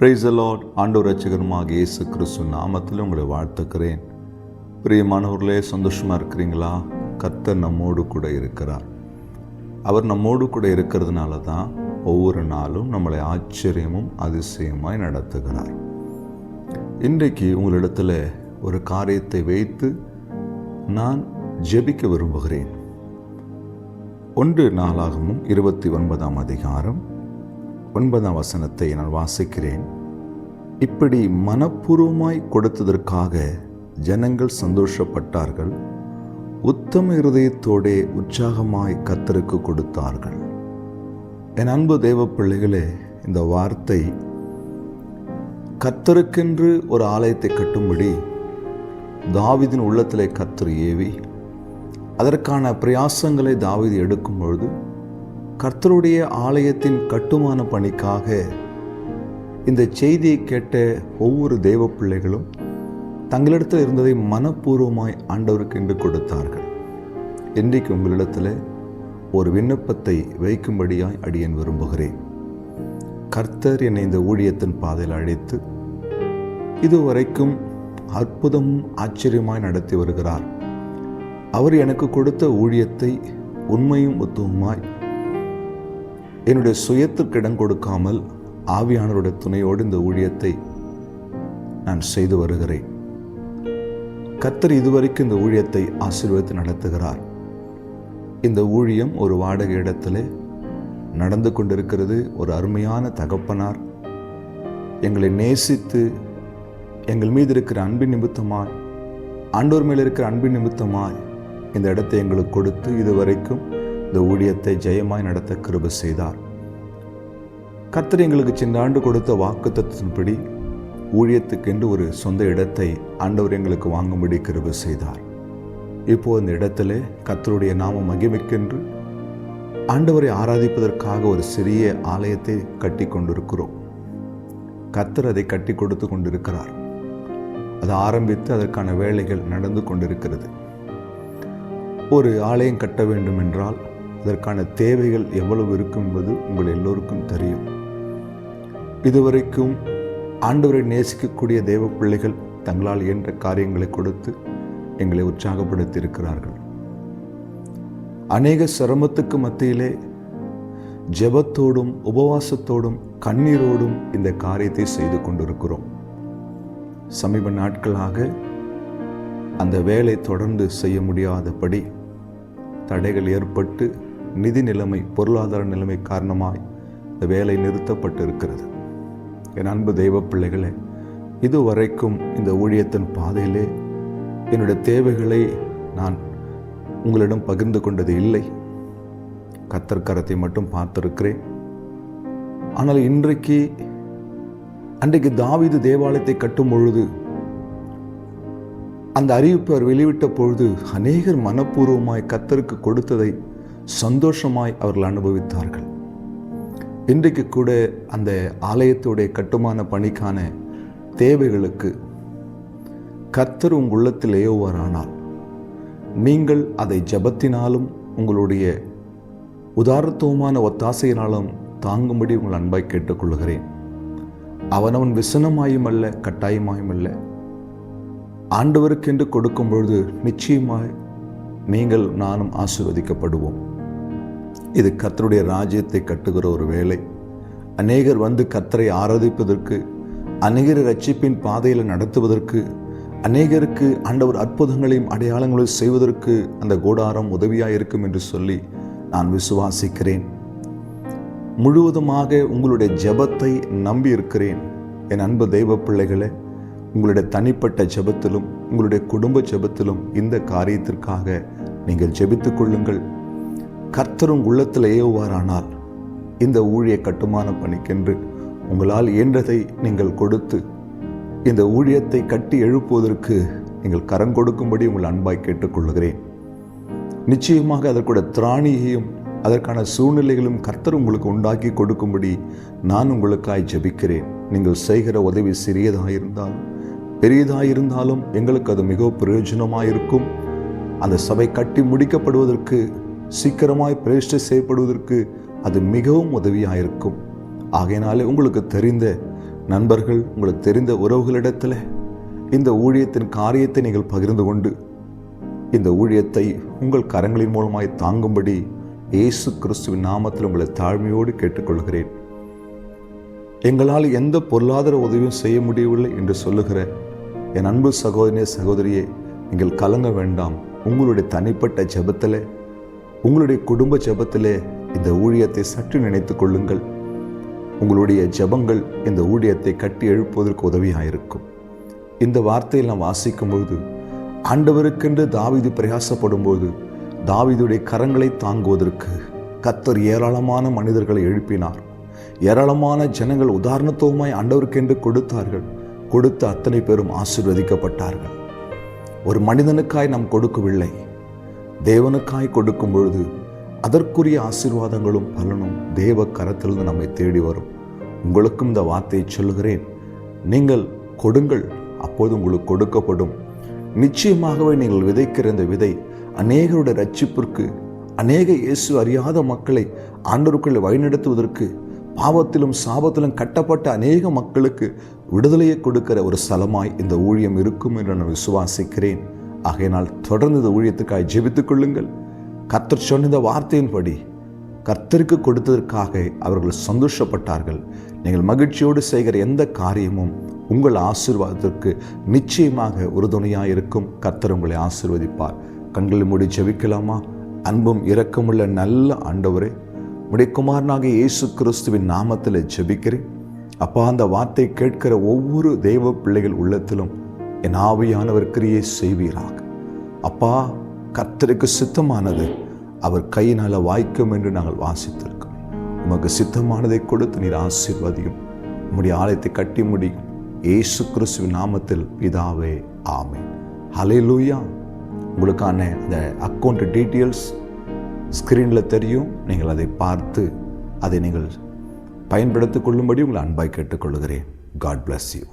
Price allot ஆண்டவர் ரட்சகருமாக இயேசு கிறிஸ்து நாமத்தில் உங்களை வாழ்த்துக்கிறேன். பிரியமானவர்களே சந்தோஷமாக இருக்கிறீங்களா? கர்த்தர் நம்மோடு கூட இருக்கிறார். அவர் நம்மோடு கூட இருக்கிறதுனால தான் ஒவ்வொரு நாளும் நம்மளை ஆச்சரியமும் அதிசயமாய் நடத்துகிறார். இன்றைக்கு உங்களிடத்தில் ஒரு காரியத்தை வைத்து நான் ஜெபிக்க விரும்புகிறேன். ஒன்று நாளாகவும் இருபத்தி ஒன்பதாம் அதிகாரம் ஒன்பதாம் வசனத்தை நான் வாசிக்கிறேன். இப்படி மனப்பூர்வமாய் கொடுத்ததற்காக ஜனங்கள் சந்தோஷப்பட்டார்கள். உத்தம இருதயத்தோடே உற்சாகமாய் கத்தருக்கு கொடுத்தார்கள். என் அன்பு தேவ பிள்ளைகளே இந்த வார்த்தை கத்தருக்கென்று ஒரு ஆலயத்தை கட்டும்படி தாவிதின் உள்ளத்திலே கத்தர் ஏவி அதற்கான பிரயாசங்களை தாவிதி எடுக்கும் பொழுது கர்த்தருடைய ஆலயத்தின் கட்டுமான பணிக்காக இந்த செய்தியை கேட்ட ஒவ்வொரு தெய்வ பிள்ளைகளும் தங்களிடத்தில் இருந்ததை மனப்பூர்வமாய் ஆண்டவருக்கு என்று கொடுத்தார்கள். இன்றைக்கு உங்களிடத்தில் ஒரு விண்ணப்பத்தை வைக்கும்படியாய் அடியேன் விரும்புகிறேன். கர்த்தர் என்னை இந்த ஊழியத்தின் பாதையில் அழைத்து இதுவரைக்கும் அற்புதமும் ஆச்சரியமாய் நடத்தி வருகிறார். அவர் எனக்கு கொடுத்த ஊழியத்தை உண்மையும் உத்துவமாய் என்னுடைய சுயத்திற்கு இடம் கொடுக்காமல் ஆவியானவருடைய துணையோடு இந்த ஊழியத்தை நான் செய்து வருகிறேன். கத்தர் இதுவரைக்கும் இந்த ஊழியத்தை ஆசீர்வதித்து நடத்துகிறார். இந்த ஊழியம் ஒரு வாடகை இடத்திலே நடந்து கொண்டிருக்கிறது. ஒரு அருமையான தகப்பனார். எங்களை நேசித்து எங்கள் மீது இருக்கிற அன்பின் நிமித்தமாய் ஆண்டோர் மேல் இருக்கிற அன்பின் நிமித்தமாய் இந்த இடத்தை எங்களுக்கு கொடுத்து இதுவரைக்கும் இந்த ஊழியத்தை ஜெயமாய் நடத்த கிருப செய்தார். கர்த்தர் எங்களுக்கு சின்ன ஆண்டு கொடுத்த வாக்கு தத்துவத்தின்படி ஊழியத்துக்கென்று ஒரு சொந்த இடத்தை ஆண்டவர் எங்களுக்கு வாங்கும்படி கிருப செய்தார். இப்போ இந்த இடத்துல கர்த்தருடைய நாம மகிமைக்கென்று ஆண்டவரை ஆராதிப்பதற்காக ஒரு சிறிய ஆலயத்தை கட்டி கொண்டிருக்கிறோம். கர்த்தர் அதை கட்டி கொடுத்து கொண்டிருக்கிறார். அதை ஆரம்பித்து அதற்கான வேலைகள் நடந்து கொண்டிருக்கிறது. ஒரு ஆலயம் கட்ட வேண்டும் என்றால் அதற்கான தேவைகள் எவ்வளவு இருக்கும் என்பது உங்கள் எல்லோருக்கும் தெரியும். இதுவரைக்கும் ஆண்டவரை நேசிக்கக்கூடிய தெய்வ பிள்ளைகள் தங்களால் இயன்ற காரியங்களை கொடுத்து எங்களை உற்சாகப்படுத்தி இருக்கிறார்கள் அநேக சிரமத்துக்கு மத்தியிலே ஜெபத்தோடும் உபவாசத்தோடும் கண்ணீரோடும் இந்த காரியத்தை செய்து கொண்டிருக்கிறோம். சமீப நாட்களாக அந்த வேலை தொடர்ந்து செய்ய முடியாதபடி தடைகள் ஏற்பட்டு நிதி நிலைமை பொருளாதார நிலைமை காரணமாய் இந்த வேலை நிறுத்தப்பட்டு இருக்கிறது என் அன்பு தெய்வ பிள்ளைகளே இதுவரைக்கும் இந்த ஊழியத்தின் பாதையிலே என்னுடைய தேவைகளை நான் உங்களிடம் பகிர்ந்து கொண்டது இல்லை. கத்தர்கரத்தை மட்டும் பார்த்திருக்கிறேன். ஆனால் இன்றைக்கு அன்றைக்கு தாவீது தேவாலயத்தை கட்டும் பொழுது அந்த அறிவிப்பு அவர் வெளிவிட்ட பொழுது அநேகர் மனப்பூர்வமாய் கத்தருக்கு கொடுத்ததை சந்தோஷமாய் அவர்கள் அனுபவித்தார்கள். இன்றைக்கு கூட அந்த ஆலயத்துடைய கட்டுமான பணிக்கான தேவைகளுக்கு கத்தர் உங்கள் உள்ளத்தில் ஏவுவாரானால் நீங்கள் அதை ஜபத்தினாலும் உங்களுடைய உதாரத்துவமான ஒத்தாசையினாலும் தாங்கும்படி உங்கள் அன்பாய் கேட்டுக்கொள்கிறேன் அவனவன் விசனமாயும் அல்ல கட்டாயமாயும் அல்ல. ஆண்டவருக்கென்று கொடுக்கும் பொழுது நிச்சயமாய் நீங்கள் நானும் ஆசிர்வதிக்கப்படுவோம். இது கத்தருடைய ராஜ்யத்தை கட்டுகிற ஒரு வேலை. அநேகர் வந்து கத்தரை ஆராதிப்பதற்கு அநேகரை ரட்சிப்பின் பாதையில் நடத்துவதற்கு அநேகருக்கு ஆண்டவர் அற்புதங்களையும் அடையாளங்களையும் செய்வதற்கு அந்த கோடாரம் உதவியாக இருக்கும் என்று சொல்லி நான் விசுவாசிக்கிறேன். முழுவதுமாக உங்களுடைய ஜெபத்தை நம்பி இருக்கிறேன் என் அன்பு தெய்வ பிள்ளைகளே உங்களுடைய தனிப்பட்ட ஜெபத்திலும் உங்களுடைய குடும்ப ஜெபத்திலும் இந்த காரியத்திற்காக நீங்கள் ஜெபித்துக் கொள்ளுங்கள். கர்த்தரும் உள்ளத்தில் ஏவுவாரானால் இந்த ஊழிய கட்டுமான பணிக்கென்று உங்களால் இயன்றதை நீங்கள் கொடுத்து இந்த ஊழியத்தை கட்டி எழுப்புவதற்கு நீங்கள் கரம் கொடுக்கும்படி உங்கள் அன்பாய் கேட்டுக்கொள்கிறேன் நிச்சயமாக அதற்குடைய திராணியையும் அதற்கான சூழ்நிலைகளும் கர்த்தர் உங்களுக்கு உண்டாக்கி கொடுக்கும்படி நான் உங்களுக்காய் ஜபிக்கிறேன். நீங்கள் செய்கிற உதவி சிறியதாக இருந்தாலும் பெரியதாக இருந்தாலும் எங்களுக்கு அது மிகவும் பிரயோஜனமாக இருக்கும் அந்த சபை கட்டி முடிக்கப்படுவதற்கு சீக்கிரமாய் பிரதிஷ்டை செய்யப்படுவதற்கு அது மிகவும் உதவியாக இருக்கும் ஆகையினாலே உங்களுக்கு தெரிந்த நண்பர்கள் உங்களுக்கு தெரிந்த உறவுகளிடத்தில் இந்த ஊழியத்தின் காரியத்தை நீங்கள் பகிர்ந்து கொண்டு இந்த ஊழியத்தை உங்கள் கரங்களின் மூலமாய் தாங்கும்படி இயேசு கிறிஸ்துவின் நாமத்தில் உங்களை தாழ்மையோடு கேட்டுக்கொள்கிறேன். எங்களால் எந்த பொருளாதார உதவியும் செய்ய முடியவில்லை என்று சொல்லுகிற என் அன்பு சகோதரிய சகோதரியே நீங்கள் கலங்க வேண்டாம். உங்களுடைய தனிப்பட்ட ஜெபத்திலே உங்களுடைய குடும்ப ஜெபத்திலே இந்த ஊழியத்தை சற்று நினைத்துக் கொள்ளுங்கள். உங்களுடைய ஜெபங்கள் இந்த ஊழியத்தை கட்டி எழுப்புவதற்கு உதவியாயிருக்கும். இந்த வார்த்தையில் நாம் வாசிக்கும் பொழுது ஆண்டவருக்கென்று தாவீது பிரயாசப்படும் போது தாவிதுடைய கரங்களை தாங்குவதற்கு கத்தர் ஏராளமான மனிதர்களை எழுப்பினார். ஏராளமான ஜனங்கள் உதாரணத்துவமாய் ஆண்டவருக்கென்று கொடுத்தார்கள். கொடுத்த அத்தனை பேரும் ஆசிர்வதிக்கப்பட்டார்கள். ஒரு மனிதனுக்காய் நாம் கொடுக்கவில்லை. தேவனுக்காய் கொடுக்கும் பொழுது அதற்குரிய ஆசீர்வாதங்களும் பலனும் தேவ கரத்திலிருந்து நம்மை தேடி வரும். உங்களுக்கும் இந்த வார்த்தையை சொல்லுகிறேன். நீங்கள் கொடுங்கள் அப்போது உங்களுக்கு கொடுக்கப்படும். நிச்சயமாகவே நீங்கள் விதைக்கிற இந்த விதை அநேகருடைய ரட்சிப்பிற்கு அநேக இயேசு அறியாத மக்களை ஆண்டவருக்குள்ளே வழிநடத்துவதற்கு பாவத்திலும் சாபத்திலும் கட்டப்பட்ட அநேக மக்களுக்கு விடுதலையை கொடுக்கிற ஒரு ஸ்தலமாய் இந்த ஊழியம் இருக்கும் என்று நான் விசுவாசிக்கிறேன். ஆகையினால் தொடர்ந்து இந்த ஊழியத்துக்காக ஜெபித்துக் கொள்ளுங்கள். கர்த்தர் சொன்ன இந்த வார்த்தையின்படி கர்த்தருக்கு கொடுத்ததற்காக அவர்கள் சந்தோஷப்பட்டார்கள். நீங்கள் மகிழ்ச்சியோடு செய்கிற எந்த காரியமும் உங்கள் ஆசீர்வாதத்திற்கு நிச்சயமாக உறுதுணையாக இருக்கும் கர்த்தர் உங்களை ஆசீர்வதிப்பார். கண்களை மூடி ஜெபிக்கலாமா? அன்பும் இரக்கமுள்ள நல்ல ஆண்டவரே உடைய குமாரனாக இயேசு கிறிஸ்துவின் நாமத்தில் ஜெபிக்கிறேன். அப்பா அந்த வார்த்தை கேட்கிற ஒவ்வொரு தெய்வ பிள்ளைகள் உள்ளத்திலும் என் ஆவியானவர் கிரியை செய்வீராக. அப்பா கர்த்தருக்கு சித்தமானது. அவர் கையினால் வாய்க்கும் என்று நாங்கள் வாசித்திருக்கோம் உமக்கு சித்தமானதை கொடுத்து நீர் ஆசீர்வதியும். உம்முடைய ஆலயத்தை கட்டி முடியும். ஏசு கிறிஸ்துவின் நாமத்தில் பிதாவே அலை லூயா உங்களுக்கான அந்த அக்கௌண்ட் டீட்டெயில்ஸ் ஸ்க்ரீனில் தெரியும். நீங்கள் அதை பார்த்து அதை நீங்கள் பயன்படுத்திக் கொள்ளும்படி உங்களை அன்பாய் கேட்டுக்கொள்கிறேன். God bless you